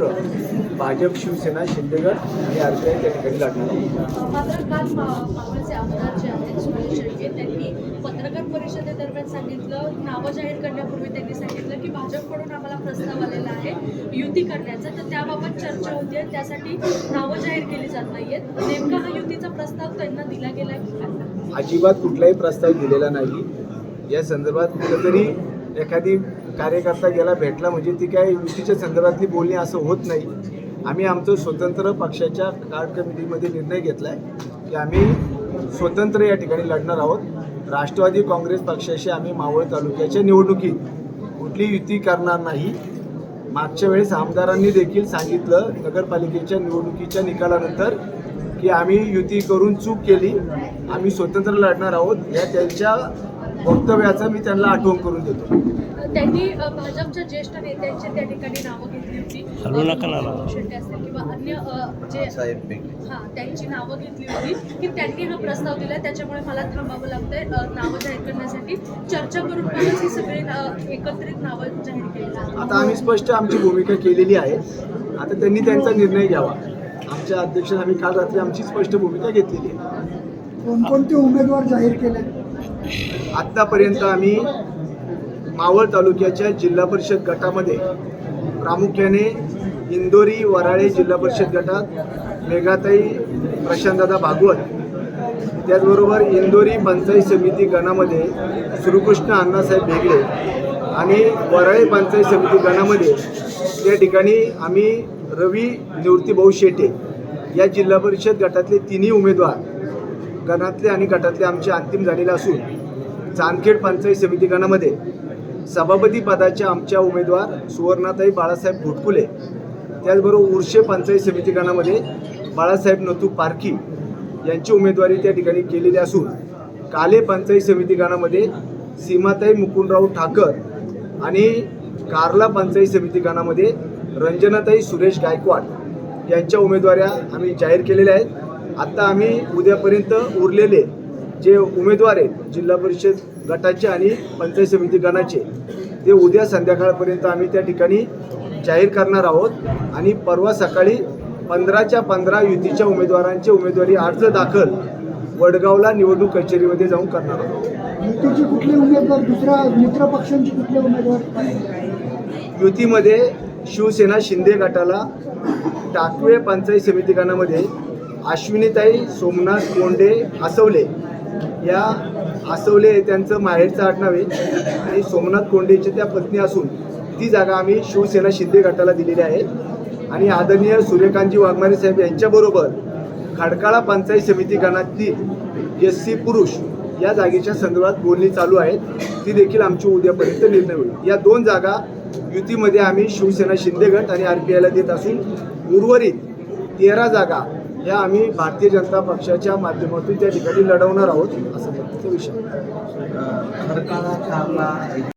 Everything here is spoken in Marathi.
स्वतंत्र भाजप शिवसेना शिंदेगड आणि आर पी आय त्या ठिकाणी आहोत. मात्र काल मावळचे आमदार जे आहेत सुनील शेळके त्यांनी पत्रकार परिषदेदरम्यान सांगितलं नावं जाहीर करण्यापूर्वी त्यांनी सांगितलं की भाजपकडून आम्हाला प्रस्ताव आलेला आहे युती करण्याचा. तर त्याबाबत चर्चा होती त्यासाठी नावं जाहीर केली जात नाहीयेत. नेमका हा युतीचा प्रस्ताव त्यांना दिला गेला की अजिबात कुठलाही प्रस्ताव दिलेला नाही. या संदर्भात कुठंतरी एखादी कार्यकर्ता गेला भेटला म्हणजे ती काय युतीच्या संदर्भातली बोलणी असं होत नाही. आम्ही आमचं स्वतंत्र पक्षाच्या कार्ड कमिटीमध्ये निर्णय घेतला आहे की आम्ही स्वतंत्र या ठिकाणी लढणार आहोत. राष्ट्रवादी काँग्रेस पक्षाशी आम्ही मावळ तालुक्याच्या निवडणुकीत कुठली युती करणार नाही. मागच्या वेळेस आमदारांनी देखील सांगितलं नगरपालिकेच्या निवडणुकीच्या निकालानंतर की आम्ही युती करून चूक केली. आम्ही स्वतंत्र लढणार आहोत. या त्यांच्या वक्तव्याचं मी त्यांना आठवण करून देतो. त्यांनी भाजपच्या ज्येष्ठ नेत्यांची त्या ठिकाणी नावं घेतली होती. शेट्टी असतील किंवा अन्य जे हा त्यांची नावं घेतली होती. की त्यांनी हा प्रस्ताव दिला त्याच्यामुळे मला थांबावं लागतंय नावं जाहीर करण्यासाठी. चर्चा करून ही सगळी एकत्रित नावं जाहीर केली जातात. आता आम्ही स्पष्ट आमची भूमिका केलेली आहे. आता त्यांनी त्यांचा निर्णय घ्यावा. आमच्या अध्यक्ष आम्ही काल रात्री आमची स्पष्ट भूमिका घेतलेली आहे. कोणकोणते उमेदवार जाहीर केले? आत्तापर्यंत आम्ही मावळ तालुक्याच्या जिल्हा परिषद गटामध्ये प्रामुख्याने इंदोरी वराळे जिल्हा परिषद गटात मेघाताई प्रशांतदादा भागवत त्याचबरोबर इंदोरी पंचायत समिती गणामध्ये श्रीकृष्ण अण्णासाहेब भेगडे आणि वराळे पंचायत समिती गणामध्ये त्या ठिकाणी आम्ही रवी निवृत्तीभाऊ शेटे या जिल्हा परिषद गटातले तिन्ही उमेदवार गणातले आणि गटातले आमचे अंतिम झालेले असून जामखेड पंचायत समिती गणामध्ये सभापती पदाच्या आमच्या उमेदवार सुवर्णाताई बाळासाहेब घोटकुले त्याचबरोबर उर्शे पंचायत समिती गणामध्ये बाळासाहेब नथू पारखी यांची उमेदवारी त्या ठिकाणी केलेली असून काले पंचायत समिती गणामध्ये सीमाताई मुकुंदराव ठाकर आणि कार्ला पंचायत समिती गणामध्ये रंजनाताई सुरेश गायकवाड यांच्या उमेदवाऱ्या आम्ही जाहीर केलेल्या आहेत. आत्ता आम्ही उद्यापर्यंत उरलेले जे उमेदवार आहेत जिल्हा परिषद गटाचे आणि पंचायत समिती गणाचे ते उद्या संध्याकाळपर्यंत आम्ही त्या ठिकाणी जाहीर करणार आहोत. आणि परवा सकाळी पंधराच्या पंधरा युतीच्या उमेदवारांचे उमेदवारी अर्ज दाखल वडगावला निवडणूक कचेरीमध्ये जाऊन करणार आहोत. युतीचे कुठले उमेदवार दुसऱ्या मित्र पक्षांचे कुठले उमेदवार? युतीमध्ये शिवसेना शिंदे गटाला टाकवे पंचायत समिती गणामध्ये अश्विनीताई सोमनाथ कोंडे आसवले या आसवले हे त्यांचं माहेरचं आडनावे आणि सोमनाथ कोंडेची त्या पत्नी असून ती जागा आम्ही शिवसेना शिंदे गटाला दिलेली आहे. आणि आदरणीय सूर्यकांतजी वाघमारे साहेब यांच्याबरोबर खडकाळा पंचायत समिती गणातील एस सी पुरुष या जागेच्या संदर्भात बोलणी चालू आहेत. ती देखील आमची उद्यापर्यंत निर्णय होईल. या दोन जागा युतीमध्ये आम्ही शिवसेना शिंदे गट आणि आर पी आयला देत असून उर्वरित तेरा जागा या आम्ही भारतीय जनता पक्षाच्या माध्यमातून त्या ठिकाणी लढवणार आहोत असा विषय